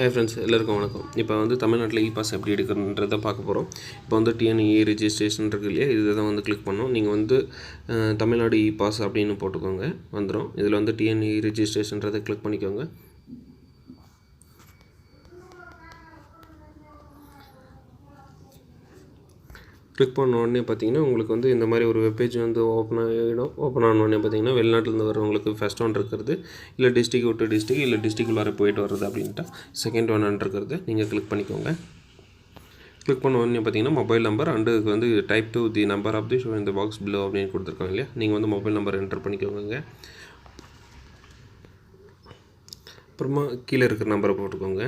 Hi friends எல்லாருக்கும் வணக்கம். இப்போ வந்து தமிழ்நாட்டில் இ பாஸ் எப்படி எடுக்கிறன்றதை பார்க்க போகிறோம் இப்போ வந்து டிஎன்இஏ ரிஜிஸ்ட்ரேஷன் இருக்கு இல்லையா? இதை தான் வந்து கிளிக் பண்ணோம். நீங்கள் வந்து தமிழ்நாடு இ பாஸ் அப்படின்னு போட்டுக்கோங்க. வந்துடும் இதில் வந்து டிஎன்இ ரிஜிஸ்ட்ரேஷன்றதை கிளிக் பண்ணிக்கோங்க. கிளிக் பண்ண உடனே பார்த்தீங்கன்னா உங்களுக்கு வந்து இந்த மாதிரி ஒரு வெப்பேஜ் வந்து ஓப்பன் ஆகிடும். ஓப்பன் ஆன உடனே பார்த்தீங்கன்னா வெளிநாட்டிலேருந்து வரவங்களுக்கு ஃபஸ்ட் ஒன் இருக்கிறது. இல்லை டிஸ்ட்ரிக் விட்டு டிஸ்ட்ரிக் இல்லை டிஸ்ட்ரிக் வர போயிட்டு வர்றது அப்படின்ட்டா செகண்ட் ஒன் இருக்கிறது. நீங்கள் கிளிக் பண்ணிக்கோங்க. கிளிக் பண்ண உடனே பார்த்தீங்கன்னா மொபைல் நம்பர் அண்டு இதுக்கு வந்து type to the number of the show இந்த பாக்ஸ் பிலோ அப்படின்னு கொடுத்துருக்காங்க இல்லையா? நீங்கள் வந்து மொபைல் நம்பர் என்டர் பண்ணிக்கோங்க அப்புறமா கீழே இருக்கிற நம்பரை போட்டுக்கோங்க.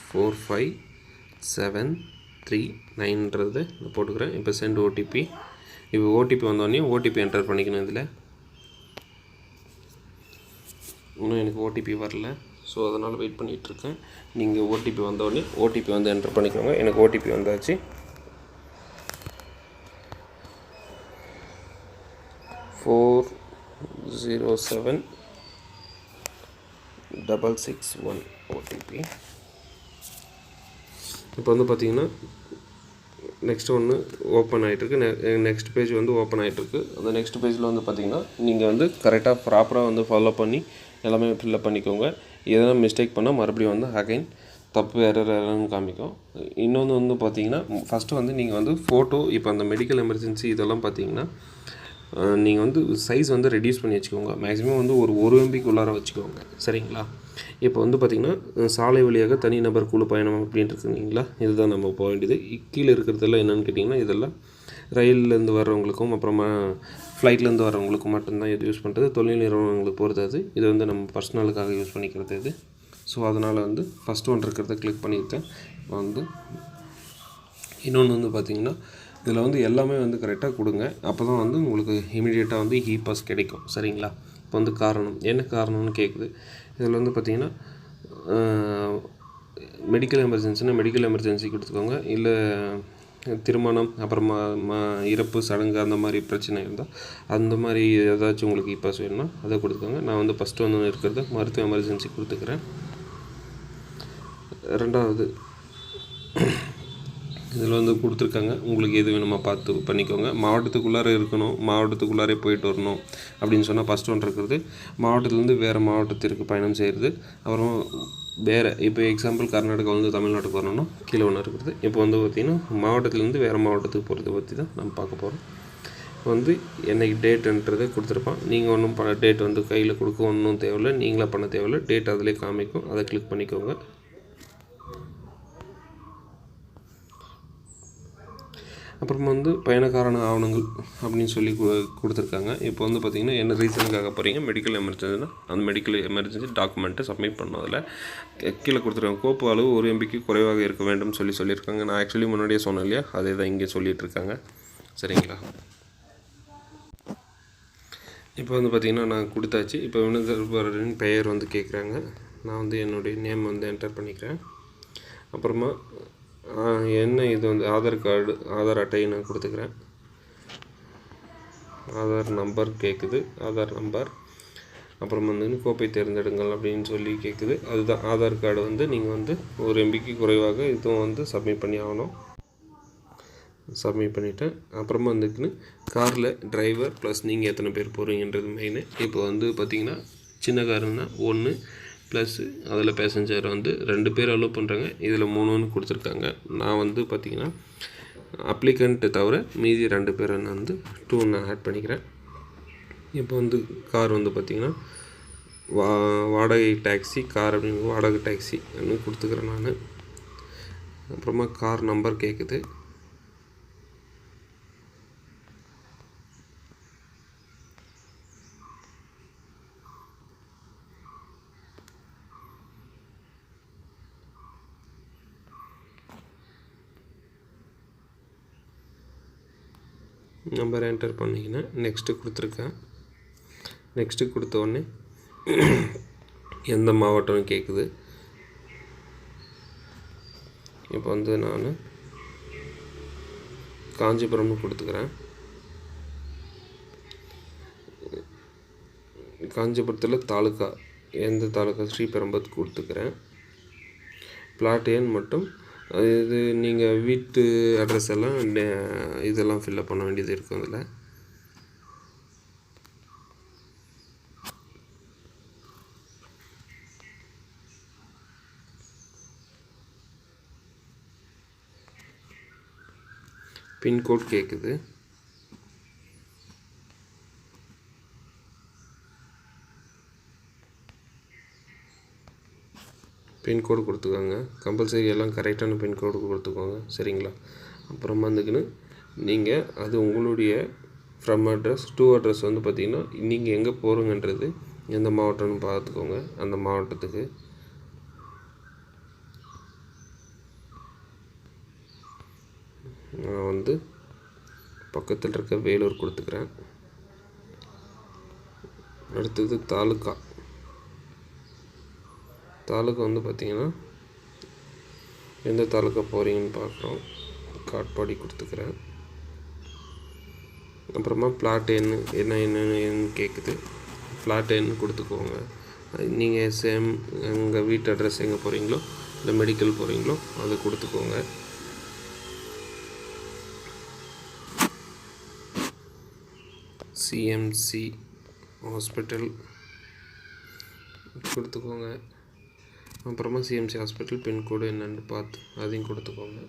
ஃபோர் ஃபைவ் செவன் த்ரீ நைன்றது நான் போட்டுக்கிறேன். இப்போ சென்ட் ஓடிபி இப்போ ஓடிபி வந்தோடனே ஓடிபி என்டர் பண்ணிக்கணும் இதில். இன்னும் எனக்கு ஓடிபி வரல. ஸோ அதனால் வெயிட் பண்ணிகிட்ருக்கேன். நீங்கள் ஓடிபி வந்தோடனே ஓடிபி வந்து என்டர் பண்ணிக்கோங்க. எனக்கு ஓடிபி வந்தாச்சு. Four zero seven double six one OTP இப்போ வந்து பார்த்தீங்கன்னா நெக்ஸ்ட் ஒன்று ஓப்பன் ஆகிட்டுருக்கு நெக்ஸ்ட் பேஜ் வந்து ஓப்பன் ஆகிட்டுருக்கு அந்த நெக்ஸ்ட் பேஜில் வந்து பார்த்தீங்கன்னா நீங்கள் வந்து கரெக்டாக ப்ராப்பராக வந்து ஃபாலோ பண்ணி எல்லாமே ஃபில்லப் பண்ணிக்கோங்க. எதனா மிஸ்டேக் பண்ணால் மறுபடியும் வந்து அகைன் தப்பு எரர் எரர்னு காமிக்கும். இன்னொன்று வந்து பார்த்தீங்கன்னா ஃபஸ்ட்டு வந்து நீங்கள் வந்து ஃபோட்டோ இப்போ அந்த மெடிக்கல் எமர்ஜென்சி இதெல்லாம் பார்த்தீங்கன்னா நீங்கள் வந்து சைஸ் வந்து ரெடியூஸ் பண்ணி வச்சுக்கோங்க. மேக்ஸிமம் வந்து ஒரு ஒரு எம்பிக்குள்ளார வச்சுக்கோங்க. சரிங்களா? இப்போ வந்து பார்த்திங்கன்னா சாலை வழியாக தனிநபர் குழு பயணம் அப்படின்ட்டு இருக்குங்களா இதுதான் நம்ம போக வேண்டியது. கீழே இருக்கிறதெல்லாம் என்னென்னு கேட்டிங்கன்னா இதெல்லாம் ரயில்லேருந்து வர்றவங்களுக்கும் அப்புறமா ஃப்ளைட்லேருந்து வர்றவங்களுக்கும் மட்டும்தான் இது யூஸ் பண்ணுறது தொழில் நிறுவனங்களுக்கு போகிறது அது. இது வந்து நம்ம பர்சனலுக்காக யூஸ் பண்ணிக்கிறது இது. ஸோ அதனால் வந்து ஃபஸ்ட் ஒன் இருக்கிறத கிளிக் பண்ணியிருக்கேன் வந்து இன்னொன்று வந்து பார்த்தீங்கன்னா இதில் வந்து எல்லாமே வந்து கரெக்டாக கொடுங்க. அப்போ தான் வந்து உங்களுக்கு இமீடியட்டாக வந்து இ பாஸ் கிடைக்கும். சரிங்களா? இப்போ வந்து காரணம். என்ன காரணம்னு கேட்குது இதில் வந்து பார்த்தீங்கன்னா மெடிக்கல் எமர்ஜென்சினா மெடிக்கல் எமர்ஜென்சி கொடுத்துக்கோங்க. இல்லை திருமணம் அப்புறமா ம இறப்பு சடங்கு அந்த மாதிரி பிரச்சனை இருந்தால் அந்த மாதிரி ஏதாச்சும் உங்களுக்கு இப்போ வேணும்னா அதை கொடுத்துக்கோங்க. நான் வந்து ஃபஸ்ட்டு வந்து இருக்கிறத மருத்துவ எமர்ஜென்சி கொடுத்துக்கிறேன். ரெண்டாவது இதில் வந்து கொடுத்துருக்காங்க. உங்களுக்கு எது வேணுமா பார்த்து பண்ணிக்கோங்க. மாவட்டத்துக்குள்ளார இருக்கணும் மாவட்டத்துக்குள்ளாரே போயிட்டு வரணும் அப்படின்னு சொன்னால் ஃபஸ்ட் ஒன்று இருக்கிறது. மாவட்டத்துலேருந்து வேறு மாவட்டத்திற்கு பயணம் செய்கிறது அப்புறம் வேறு இப்போ எக்ஸாம்பிள் கர்நாடகா வந்து தமிழ்நாட்டுக்கு வரணும்னா கீழே ஒன்று இருக்கிறது இப்போ வந்து பார்த்திங்கன்னா மாவட்டத்துலேருந்து வேறு மாவட்டத்துக்கு போகிறத பற்றி தான் நம்ம பார்க்க போகிறோம் இப்போ வந்து என்னைக்கு டேட்டுன்றதை கொடுத்துருப்பான். நீங்கள் ஒன்றும் ப டேட் வந்து கையில் கொடுக்க ஒன்றும் தேவையில்லை. நீங்களே பண்ண தேவையில்லை. டேட் அதிலே காமிக்கும். அதை கிளிக் பண்ணிக்கோங்க. அப்புறமா வந்து பயணக்காரன ஆவணங்கள் அப்படின்னு சொல்லி கொடுத்துருக்காங்க. இப்போ வந்து பார்த்திங்கன்னா என்ன ரீசனுக்காக போகிறீங்க மெடிக்கல் எமர்ஜென்சினா அந்த மெடிக்கல் எமர்ஜென்சி டாக்குமெண்ட்டை சப்மிட் பண்ணதில் கீழே கொடுத்துருக்காங்க. கோப்பு அளவு ஒரு எம்பிக்கு குறைவாக இருக்க வேண்டும் சொல்லி சொல்லியிருக்காங்க. நான் ஆக்சுவலி முன்னாடியே சொன்னேன் இல்லையா? அதே தான் இங்கே சொல்லிகிட்டு இருக்காங்க சரிங்களா? இப்போ வந்து பார்த்திங்கன்னா நான் கொடுத்தாச்சு. இப்போ வினுதர்பரின் பெயர் வந்து கேட்குறாங்க நான் வந்து என்னுடைய நேம் வந்து என்டர் பண்ணிக்கிறேன். அப்புறமா என்ன இது வந்து? ஆதார் கார்டு ஆதார் அட்டையை நான் கொடுத்துக்கிறேன். ஆதார் நம்பர் கேட்குது ஆதார் நம்பர். அப்புறம் வந்து கோப்பை தேர்ந்தெடுங்கள் அப்படின்னு சொல்லி கேட்குது அதுதான் ஆதார் கார்டு வந்து நீங்கள் வந்து ஒரு எம்பிக்கு குறைவாக இதுவும் வந்து சப்மிட் பண்ணி ஆகணும். சப்மிட் பண்ணிவிட்டேன் அப்புறமா வந்துக்குன்னு காரில் டிரைவர் ப்ளஸ் நீங்கள் எத்தனை பேர் போகிறீங்கன்றது மெயின் இப்போ வந்து பார்த்திங்கன்னா சின்ன காருன்னா ஒன்று ப்ளஸ்ஸு அதில் பேசஞ்சர் வந்து ரெண்டு பேர் அலோவ் பண்ணுறாங்க இதில் மூணுன்னு கொடுத்துருக்காங்க. நான் வந்து பார்த்திங்கன்னா அப்ளிகண்ட்டு தவிர மீதி ரெண்டு பேரை நான் வந்து டூ நான் ஆட் பண்ணிக்கிறேன். இப்போ வந்து கார் வந்து பார்த்திங்கன்னா வா வாடகை டாக்ஸி கார் அப்படின்னு வாடகை டாக்ஸி அப்படின்னு கொடுத்துக்கிறேன் நான். அப்புறமா கார் நம்பர் கேட்குது நம்பர் என்டர் பண்ணிங்கன்னா நெக்ஸ்ட்டு கொடுத்துருக்கேன். நெக்ஸ்ட்டு கொடுத்த உடனே எந்த மாவட்டம்னு கேட்குது இப்போ வந்து நான் காஞ்சிபுரம்னு கொடுத்துக்கிறேன். காஞ்சிபுரத்தில் தாலுக்கா எந்த தாலுக்கா ஸ்ரீபெரும்பத் கொடுத்துக்கிறேன். பிளாட் எண் மட்டும் இது நீங்கள் வீட்டு அட்ரஸ் எல்லாம் நே- இதெல்லாம் ஃபில்அப் பண்ண வேண்டியது இருக்கும் அதில். பின்கோட் கேட்குது பின்கோடு கொடுத்துக்கோங்க. கம்பல்சரி எல்லாம் கரெக்டான பின்கோடு கொடுத்துக்கோங்க. சரிங்களா? அப்புறமா வந்துக்குன்னு நீங்கள் அது உங்களுடைய ஃப்ரம் அட்ரஸ் டூ அட்ரஸ் வந்து பார்த்திங்கன்னா நீங்கள் எங்கே போகிறோங்கன்றது எந்த மாவட்டம்னு பார்த்துக்கோங்க. அந்த மாவட்டத்துக்கு. நான் வந்து பக்கத்தில் இருக்க வேலூர் கொடுத்துக்கிறேன். அடுத்தது தாலுக்கா தாலுக்கா வந்து பார்த்திங்கன்னா எந்த தாலுக்கா போகிறீங்கன்னு பார்க்குறோம். காட்பாடி கொடுத்துக்கிறேன். அப்புறமா பிளாட் எண் என்ன என்னன்னு கேட்குது பிளாட் எண் கொடுத்துக்கோங்க. நீங்கள் சேம் உங்கள் வீட்டு அட்ரஸ் எங்கே போகிறீங்களோ இல்லை மெடிக்கல் போகிறீங்களோ அதை கொடுத்துக்கோங்க. சிஎம்சி ஹாஸ்பிட்டல் கொடுத்துக்கோங்க. அப்புறமா சிஎம்சி ஹாஸ்பிட்டல் பின்கோடு என்னென்னு பார்த்து அதையும் கொடுத்துக்கோங்க.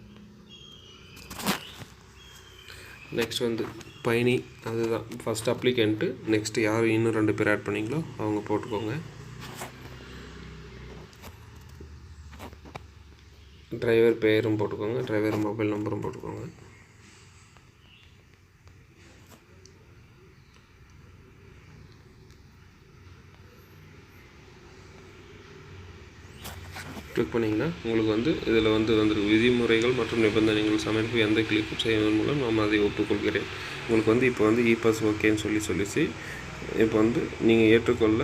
நெக்ஸ்ட் வந்து பயணி அதுதான். ஃபஸ்ட் அப்ளிகண்ட்டு நெக்ஸ்ட் யார் இன்னும் ரெண்டு பேர் ஆட் பண்ணீங்களோ அவங்க போட்டுக்கோங்க. டிரைவர் பேரும் போட்டுக்கோங்க. டிரைவர் மொபைல் நம்பரும் போட்டுக்கோங்க. கிளிக் பண்ணிங்கன்னா உங்களுக்கு வந்து இதில் வந்து வந்துருக்கு விதிமுறைகள் மற்றும் நிபந்தனைகள் சமைப்பு எந்த கிளிக் செய்வதன் மூலம் நாம் அதை ஒப்புக்கொள்கிறேன். உங்களுக்கு வந்து இப்போ வந்து இ பாஸ் ஓகேன்னு சொல்லி சொல்லிச்சு. இப்போ வந்து நீங்கள் ஏற்றுக்கொள்ள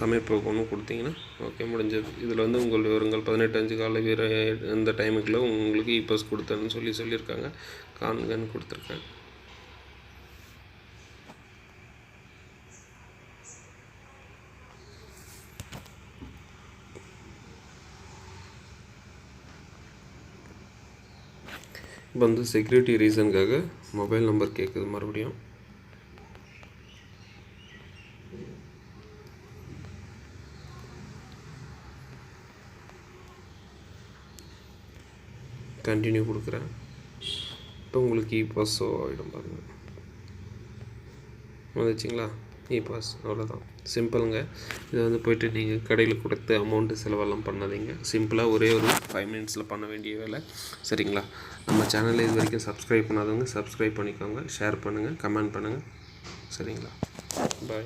சமைப்பு ஒன்று கொடுத்தீங்கன்னா ஓகே முடிஞ்சது. இதில் வந்து உங்கள் விவரங்கள் பதினெட்டு அஞ்சு கால வீர இந்த டைமுக்குள்ள உங்களுக்கு இ பாஸ் கொடுத்தேன்னு சொல்லி சொல்லியிருக்காங்க. காண்கன்னு கொடுத்துருக்கேன் இப்போ வந்து செக்யூரிட்டி ரீசனுக்காக மொபைல் நம்பர் கேட்குது மறுபடியும். கண்டினியூ கொடுக்குறேன். இப்போ உங்களுக்கு இ பாஸ் ஆகிடும் பாருங்கள் வந்துச்சிங்களா? இ பாஸ் அவ்வளோதான் சிம்பிளுங்க. இதை வந்து போயிட்டு நீங்கள் கடையில் கொடுத்து அமௌண்ட்டு செலவெல்லாம் பண்ணாதீங்க. சிம்பிளாக ஒரே ஒரு ஃபைவ் மினிட்ஸில் பண்ண வேண்டிய வேலை. சரிங்களா? நம்ம சேனலில் இது வரைக்கும் சப்ஸ்கிரைப் பண்ணாதவங்க சப்ஸ்கிரைப் பண்ணிக்கோங்க. ஷேர் பண்ணுங்கள் கமெண்ட் பண்ணுங்கள் சரிங்களா? பாய்